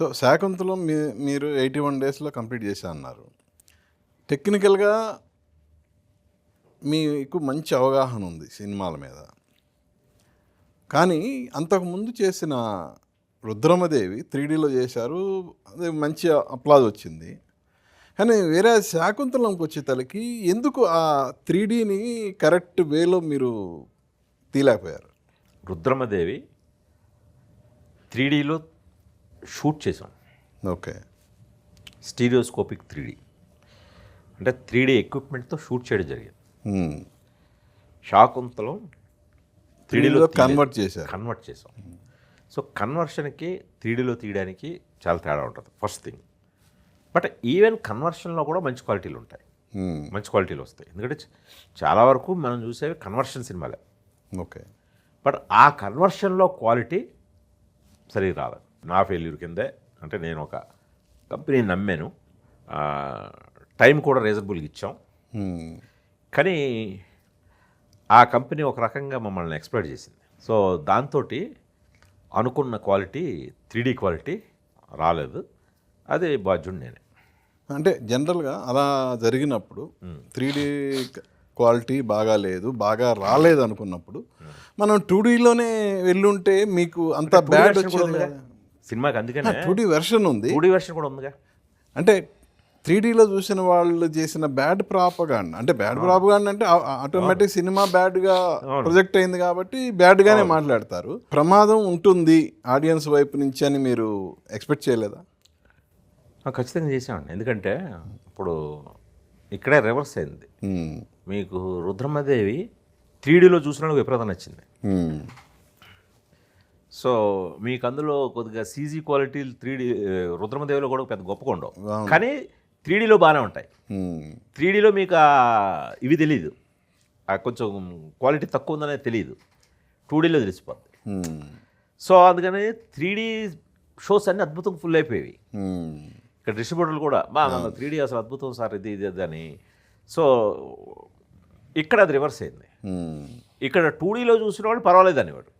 So Shaakuntalam మీ మీరు eighty one డేస్లో complete చేశా అన్నారు టెక్నికల్గా మీకు మంచి అవగాహన ఉంది సినిమాల మీద. కానీ అంతకుముందు చేసిన రుద్రమదేవి త్రీడీలో చేశారు అదే మంచి అప్లాజ్ వచ్చింది. కానీ వేరే శాకుంతలంకి వచ్చే తలకి ఎందుకు ఆ త్రీడీని కరెక్ట్ వేలో మీరు తీలేకపోయారు రుద్రమదేవి త్రీడీలో షూట్ చేసాం. ఓకే. స్టీరియోస్కోపిక్ త్రీడీ అంటే త్రీడీ ఎక్విప్మెంట్తో షూట్ చేయడం జరిగింది. శాకుంతలం త్రీడీలో కన్వర్ట్ చేశారు. కన్వర్ట్ చేసాం. సో కన్వర్షన్కి త్రీడీలో తీయడానికి చాలా తేడా ఉంటుంది. First thing. బట్ ఈవెన్ కన్వర్షన్లో కూడా మంచి క్వాలిటీలు ఉంటాయి. మంచి క్వాలిటీలు వస్తాయి. ఎందుకంటే చాలా వరకు మనం చూసేవి కన్వర్షన్ సినిమాలే. ఓకే. బట్ ఆ కన్వర్షన్లో క్వాలిటీ సరిగ్గా రాలేదు. నా ఫెయిల్యూర్ కిందే అంటే నేను ఒక కంపెనీ నమ్మాను. టైం కూడా రీజనబుల్గా ఇచ్చాం. Hmm. కానీ ఆ కంపెనీ ఒక రకంగా మమ్మల్ని ఎక్స్ప్లోర్ చేసింది. సో దాంతో అనుకున్న క్వాలిటీ త్రీ క్వాలిటీ రాలేదు. అది బాధ్యుడు నేనే. అంటే జనరల్గా అలా జరిగినప్పుడు త్రీ డీ క్వాలిటీ బాగా లేదు బాగా రాలేదు అనుకున్నప్పుడు మనం టూ డీలోనే వెళ్ళుంటే మీకు అంత బ్యాడ్ వచ్చేది. సినిమాకి అందుకనే టూ డీ వెర్షన్ ఉంది. టూ వెర్షన్ కూడా ఉందిగా. అంటే త్రీ డీలో చూసిన వాళ్ళు చేసిన బ్యాడ్ ప్రాపగాండ్ అంటే బ్యాడ్ ప్రాపగాండ్ అంటే ఆటోమేటిక్ సినిమా బ్యాడ్గా ప్రొజెక్ట్ అయింది కాబట్టి బ్యాడ్గానే మాట్లాడతారు. ప్రమాదం ఉంటుంది ఆడియన్స్ వైపు నుంచి అని మీరు ఎక్స్పెక్ట్ చేయలేదా? ఖచ్చితంగా చేసామండి ఎందుకంటే ఇప్పుడు ఇక్కడే రివర్స్ అయింది. మీకు రుద్రమదేవి త్రీడీలో చూసినా విపరీతం నచ్చింది. సో మీకు అందులో కొద్దిగా సీజీ క్వాలిటీ త్రీడీ రుద్రమదేవిలో కూడా పెద్ద గొప్పగా ఉండవు. కానీ త్రీడీలో బాగానే ఉంటాయి. త్రీడీలో మీకు ఇవి తెలియదు కొంచెం క్వాలిటీ తక్కువ ఉందనేది తెలియదు టూడీలో తెలిసిపోద్ది. సో అందుకని త్రీడీ షోస్ అన్నీ అద్భుతంగా ఫుల్ అయిపోయేవి. ఇక్కడ డిస్ట్రిబ్యూటర్లు కూడా బా త్రీ డీ అసలు అద్భుతం సార్ ఇది ఇది అని. సో ఇక్కడ అది రివర్స్ అయింది. ఇక్కడ టూ డీలో చూసిన వాళ్ళు పర్వాలేదు అనేవాడు.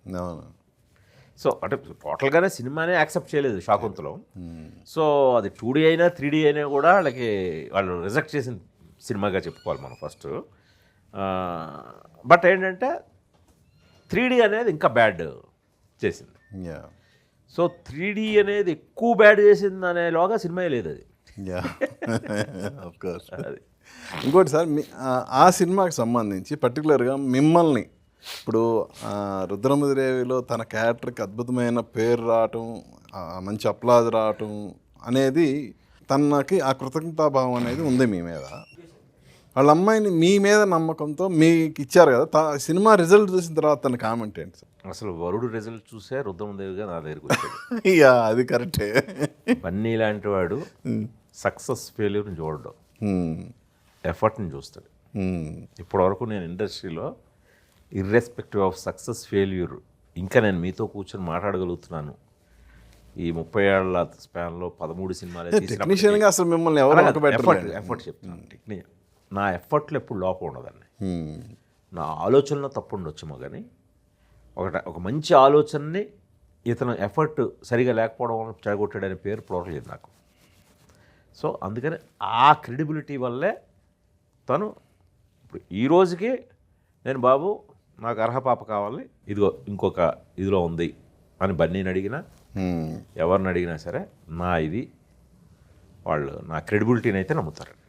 సో అంటే టోటల్గానే సినిమానే యాక్సెప్ట్ చేయలేదు శాకుంతలం. సో అది టూ డీ అయినా త్రీ డీ అయినా కూడా వాళ్ళకి వాళ్ళు రిజెక్ట్ చేసిన సినిమాగా చెప్పుకోవాలి మనం ఫస్ట్. బట్ ఏంటంటే త్రీ డీ అనేది ఇంకా బ్యాడ్ చేసింది. సో త్రీ డీ అనేది ఎక్కువ బ్యాడ్ చేసింది అనేలోగా సినిమా లేదు అది. ఇంకోటి సార్ ఆ సినిమాకి సంబంధించి పర్టికులర్గా మిమ్మల్ని ఇప్పుడు ఆ, రుద్రమదేవిలో తన క్యారెక్టర్కి అద్భుతమైన పేరు రావటం మంచి అప్లాజ్ రావటం అనేది తనకి ఆ కృతజ్ఞతాభావం అనేది ఉంది మీ మీద. వాళ్ళ అమ్మాయిని మీ మీద నమ్మకంతో మీకు ఇచ్చారు కదా. సినిమా రిజల్ట్ చూసిన తర్వాత తన కామెంట్ ఏంటి సార్? అసలు వరుడు రిజల్ట్ చూసే రుద్రమదేవిగా నా దగ్గరికి వచ్చాడు. యా అది కరెక్టే. బన్నీ లాంటి వాడు సక్సెస్ ఫెయిల్యూర్ని చూడడం. ఎఫర్ట్ని చూస్తాడు. ఇప్పటివరకు నేను ఇండస్ట్రీలో ఇర్రెస్పెక్టివ్ ఆఫ్ సక్సెస్ ఫెయిల్యూర్ ఇంకా నేను మీతో కూర్చొని మాట్లాడగలుగుతున్నాను. ఈ ముప్పై ఏళ్ళ స్పాన్లో పదమూడు సినిమాలు టెక్నీషియన్గా అసలు మిమ్మల్ని ఎవరు ఎఫర్ట్ చెప్తున్నాను టెక్నిక్ నా ఎఫర్ట్లో ఎప్పుడు లోపం ఉండదండి. నా ఆలోచనలో తప్పు ఉండొచ్చేమో కానీ ఒకట ఒక మంచి ఆలోచనని ఇతను ఎఫర్ట్ సరిగా లేకపోవడం వల్ల చెడగొట్టాడనే పేరు ప్రోరలేదు నాకు. సో అందుకని ఆ క్రెడిబిలిటీ వల్లే తను ఇప్పుడు ఈ రోజుకి నేను బాబు నాకు అర్హ పాప కావాలి ఇదిగో ఇంకొక ఇదిలో ఉంది అని బన్నీని అడిగినా ఎవరిని అడిగినా సరే నా ఇది వాళ్ళు నా క్రెడిబిలిటీని అయితే నమ్ముతారు.